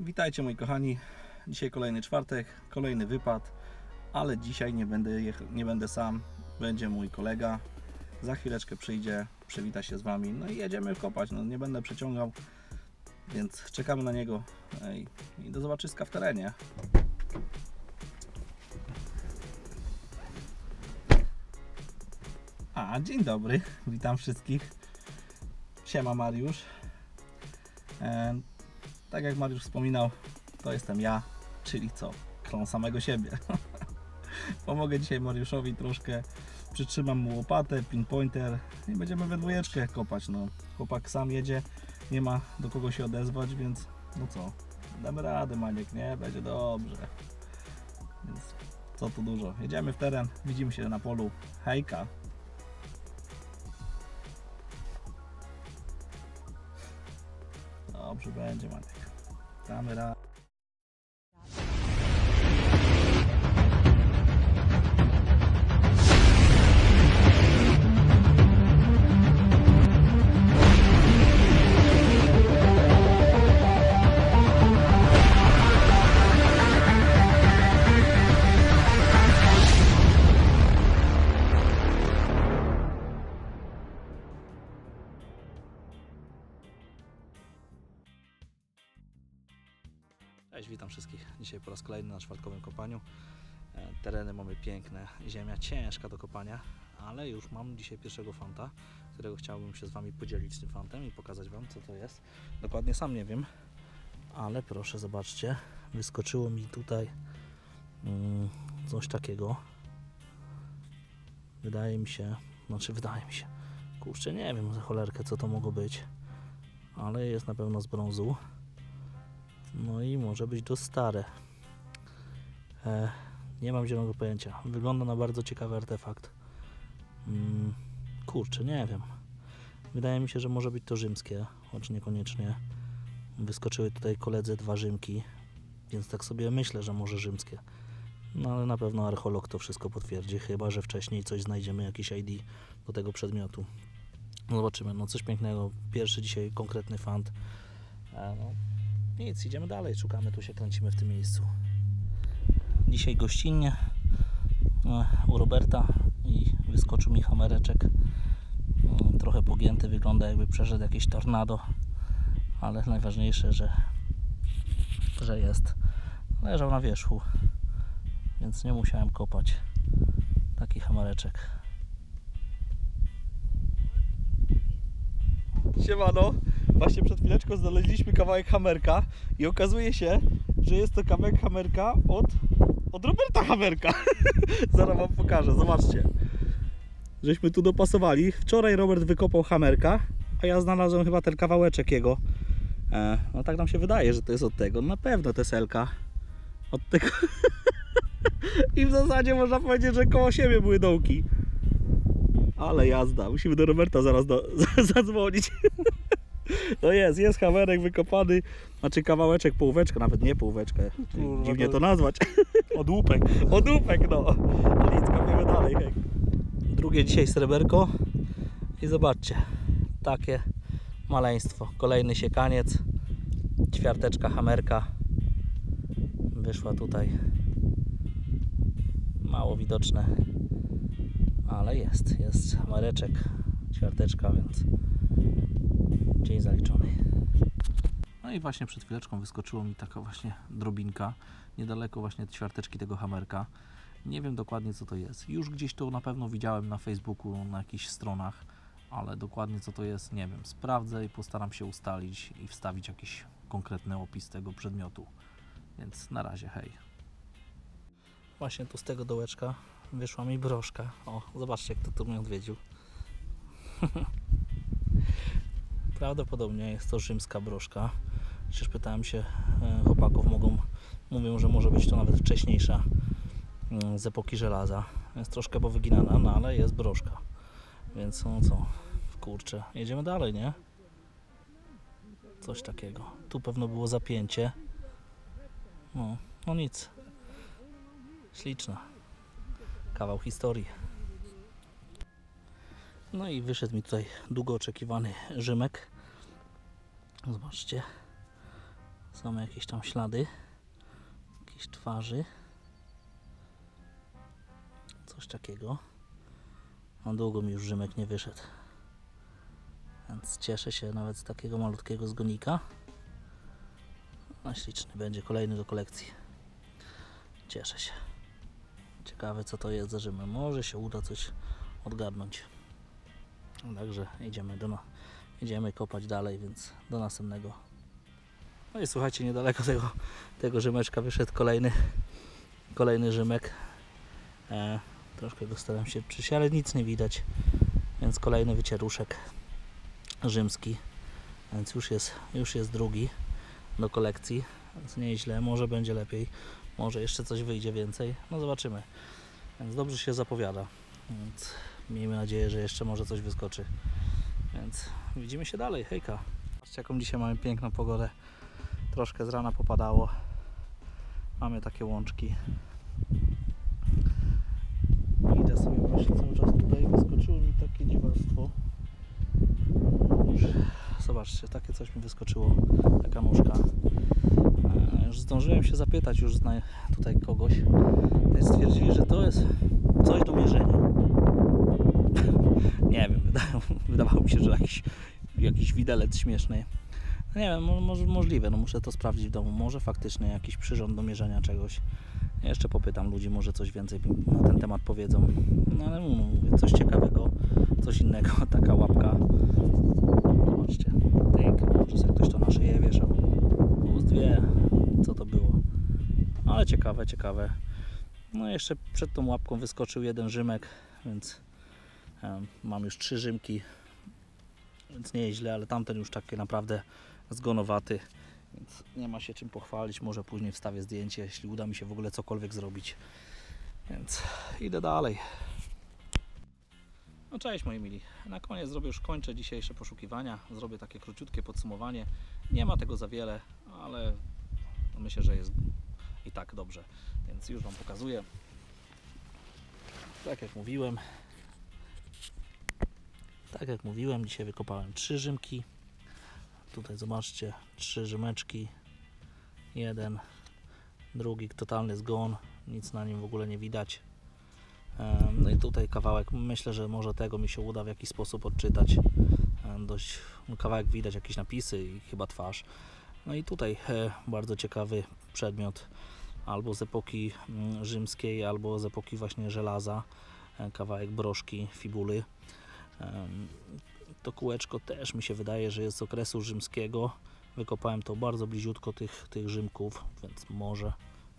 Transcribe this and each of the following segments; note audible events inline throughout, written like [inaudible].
Witajcie moi kochani. Dzisiaj kolejny czwartek, kolejny wypad, ale dzisiaj nie będę, nie będę sam. Będzie mój kolega. Za chwileczkę przyjdzie, przywita się z Wami. No i jedziemy kopać. No, nie będę przeciągał, więc czekamy na niego. Ej, I do zobaczyska w terenie. A, dzień dobry. Witam wszystkich. Siema Mariusz. E, tak jak Mariusz wspominał, to jestem ja, czyli co? Klon samego siebie. [laughs] Pomogę dzisiaj Mariuszowi troszkę, przytrzymam mu łopatę, pinpointer i będziemy we dwójeczkę kopać. No, chłopak sam jedzie, nie ma do kogo się odezwać, więc no co, damy radę Maniek, nie? Będzie dobrze. Więc co tu dużo. Jedziemy w teren, widzimy się na polu. Hejka! Dobrze będzie Maniek. Damy radę. Cześć, raz kolejny na czwartkowym kopaniu. E, Tereny mamy piękne, ziemia ciężka do kopania, ale już mam dzisiaj pierwszego fanta, którego chciałbym się z Wami podzielić tym fantem i pokazać Wam co to jest. Dokładnie sam nie wiem, ale proszę zobaczcie, wyskoczyło mi tutaj mm, coś takiego. Wydaje mi się, znaczy wydaje mi się, kurczę nie wiem za cholerkę co to mogło być, ale jest na pewno z brązu. No i może być to stare. E, nie mam zielonego pojęcia. Wygląda na bardzo ciekawy artefakt. Mm, kurczę, nie wiem. Wydaje mi się, że może być to rzymskie, choć niekoniecznie. Wyskoczyły tutaj koledze dwa rzymki, więc tak sobie myślę, że może rzymskie. No ale na pewno archeolog to wszystko potwierdzi, chyba że wcześniej coś znajdziemy, jakiś ID do tego przedmiotu. Zobaczymy, no coś pięknego. Pierwszy dzisiaj konkretny fant. E, no, nic, idziemy dalej, szukamy, tu się kręcimy w tym miejscu. Dzisiaj gościnnie e, u Roberta i wyskoczył mi hamereczek. Mm, Trochę pogięty, wygląda jakby przeszedł jakieś tornado, ale najważniejsze, że, że jest. Leżał na wierzchu, więc nie musiałem kopać. Taki hamereczek. Siemano, właśnie przed chwileczką znaleźliśmy kawałek hamerka i okazuje się, że jest to kawałek hamerka od, od Roberta Hamerka. [laughs] Zaraz wam pokażę, zobaczcie. Żeśmy tu dopasowali. Wczoraj Robert wykopał hamerka, a ja znalazłem chyba ten kawałeczek jego. E, no tak nam się wydaje, że to jest od tego. Na pewno to jest Elka. Od tego. [laughs] I w zasadzie można powiedzieć, że koło siebie były dołki. Ale jazda, musimy do Roberta zaraz do, [laughs] zadzwonić. [laughs] No jest, jest hamerek wykopany, znaczy kawałeczek, połóweczka, nawet nie połóweczkę, Kurwa, dziwnie to- nazwać. [laughs] Od łupek. Odłupek, no. Ale nic, kopiemy dalej, hej. Drugie dzisiaj sreberko i zobaczcie, takie maleństwo. Kolejny siekaniec, ćwiarteczka hamerka wyszła tutaj. Mało widoczne, ale jest, jest hamereczek, ćwiarteczka, więc dzień zaliczony. No i właśnie przed chwileczką wyskoczyło mi taka właśnie drobinka, niedaleko właśnie ćwiarteczki tego hamerka. Nie wiem dokładnie co to jest. Już gdzieś to na pewno widziałem na Facebooku, na jakichś stronach, ale dokładnie co to jest nie wiem. Sprawdzę i postaram się ustalić i wstawić jakiś konkretny opis tego przedmiotu. Więc na razie, hej. Właśnie tu z tego dołeczka wyszła mi broszka. O, zobaczcie kto tu mnie odwiedził. [laughs] Prawdopodobnie jest to rzymska broszka. Przecież pytałem się e, chłopaków, mogą, mówią, że może być to nawet wcześniejsza mm, z epoki żelaza. Jest troszkę powyginana, no ale jest broszka. Więc no co, kurczę, jedziemy dalej, nie? Coś takiego. Tu pewno było zapięcie. No, no nic. Śliczna. Kawał historii. No i wyszedł mi tutaj długo oczekiwany Rzymek. Zobaczcie. Są jakieś tam ślady, jakieś twarzy. Coś takiego. A długo mi już Rzymek nie wyszedł. Więc cieszę się nawet z takiego malutkiego zgonika. No śliczny będzie kolejny do kolekcji. Cieszę się. Ciekawe co to jest za Rzymek. Może się uda coś odgadnąć. Także idziemy do idziemy kopać dalej, więc do następnego. No i słuchajcie, niedaleko tego, tego Rzymeczka wyszedł kolejny kolejny Rzymek. E, troszkę go staram się przyjść, ale nic nie widać. Więc kolejny wycieruszek rzymski. Więc już jest, już jest drugi do kolekcji. Więc nieźle, może będzie lepiej. Może jeszcze coś wyjdzie więcej. No zobaczymy. Więc dobrze się zapowiada. Więc miejmy nadzieję, że jeszcze może coś wyskoczy. Więc widzimy się dalej. Hejka. Zobaczcie jaką dzisiaj mamy piękną pogodę. Troszkę z rana popadało. Mamy takie łączki. Idę sobie właśnie cały czas tutaj. Wyskoczyło mi takie dziwactwo. Zobaczcie, takie coś mi wyskoczyło. Taka nóżka. E, Już zdążyłem się zapytać już tutaj kogoś. Stwierdzili, że to jest coś do mierzenia. [laughs] Nie wiem, wydają, wydawało mi się, że jakiś, jakiś widelec śmieszny. Nie wiem, mo- może, możliwe, no muszę to sprawdzić w domu. Może faktycznie jakiś przyrząd do mierzenia czegoś. Jeszcze popytam ludzi, może coś więcej na ten temat powiedzą. No ale mówię, coś ciekawego, coś innego, [laughs] taka łapka. Zobaczcie, tyk, może sobie ktoś to na szyję wieszał. Plus dwie, co to było. Ale ciekawe, ciekawe. No jeszcze przed tą łapką wyskoczył jeden Rzymek, więc mam już trzy Rzymki, więc nie jest źle, ale tamten już taki naprawdę zgonowaty, więc nie ma się czym pochwalić. Może później wstawię zdjęcie, jeśli uda mi się w ogóle cokolwiek zrobić. Więc idę dalej. No cześć moi mili. Na koniec zrobię już kończę dzisiejsze poszukiwania. Zrobię takie króciutkie podsumowanie. Nie ma tego za wiele, ale myślę, że jest i tak dobrze. Więc już Wam pokazuję. Tak jak mówiłem, tak jak mówiłem, dzisiaj wykopałem trzy Rzymki. Tutaj zobaczcie, trzy Rzymeczki. Jeden, drugi totalny zgon, nic na nim w ogóle nie widać. No i tutaj kawałek, myślę, że może tego mi się uda w jakiś sposób odczytać. Dość kawałek widać jakieś napisy i chyba twarz. No i tutaj bardzo ciekawy przedmiot albo z epoki mm, rzymskiej, albo z epoki właśnie żelaza. E, Kawałek broszki, fibuly. To kółeczko też mi się wydaje, że jest z okresu rzymskiego. Wykopałem to bardzo bliziutko tych, tych Rzymków, więc może,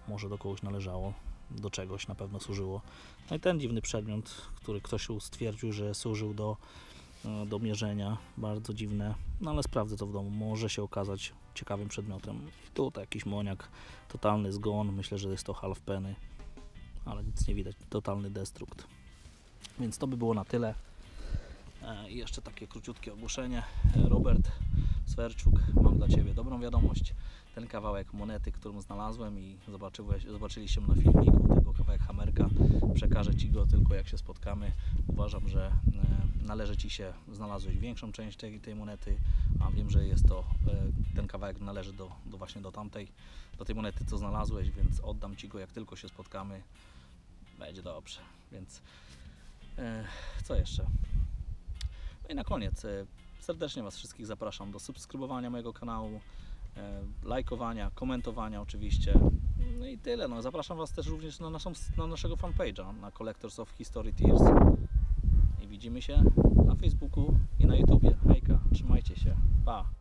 może do kogoś należało, do czegoś na pewno służyło. No i ten dziwny przedmiot, który ktoś stwierdził, że służył do, e, do mierzenia, bardzo dziwne, no ale sprawdzę to w domu, może się okazać ciekawym przedmiotem. I tutaj jakiś moniak, totalny zgon, myślę, że jest to half penny, ale nic nie widać, totalny destrukt. Więc to by było na tyle. E, I jeszcze takie króciutkie ogłoszenie. E, Robert Swerczuk, mam dla Ciebie dobrą wiadomość. Ten kawałek monety, którą znalazłem i zobaczyliście na filmiku, tego kawałek hamerka, przekażę Ci go tylko jak się spotkamy. Uważam, że e, należy Ci się, znalazłeś większą część tej, tej monety, a wiem, że jest to, ten kawałek należy do, do właśnie do tamtej, do tej monety, co znalazłeś, więc oddam Ci go jak tylko się spotkamy. Będzie dobrze, więc co jeszcze? I na koniec e, serdecznie Was wszystkich zapraszam do subskrybowania mojego kanału, e, lajkowania, komentowania oczywiście. No i tyle. No, zapraszam Was też również na, naszą, na naszego fanpage'a, na Collectors of History Tears. I widzimy się na Facebooku i na YouTubie. Hejka, trzymajcie się. Pa!